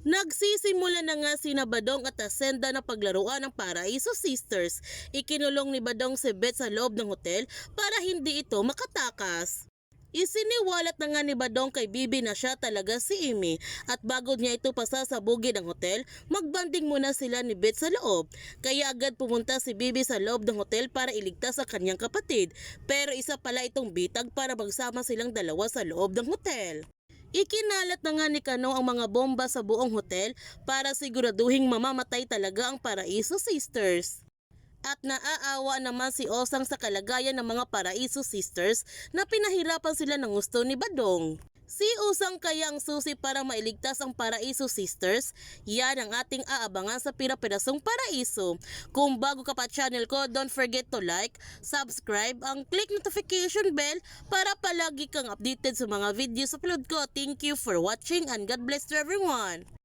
Nagsisimula na nga si Badong at Asenda na paglaruan ng Paraiso Sisters. Ikinulong ni Badong si Beth sa loob ng hotel para hindi ito makatakas. Isiniwalat na nga ni Badong kay Bibi na siya talaga si Amy at bago niya ito pasasabugin ng hotel, magbanding muna sila ni Beth sa loob. Kaya agad pumunta si Bibi sa loob ng hotel para iligtas sa kanyang kapatid. Pero isa pala itong bitag para magsama silang dalawa sa loob ng hotel. Ikinalat na nga ni Kano ang mga bomba sa buong hotel para siguraduhing mamamatay talaga ang Paraiso Sisters. At naaawa naman si Osang sa kalagayan ng mga Paraiso Sisters na pinahirapan sila ng gusto ni Badong. Si Usang kaya ang susi para mailigtas ang Paraiso Sisters, yan ang ating aabangan sa Pira-Pirasong Paraiso. Kung bago ka pa channel ko, don't forget to like, subscribe, ang click notification bell para palagi kang updated sa mga videos upload ko. Thank you for watching and God bless to everyone!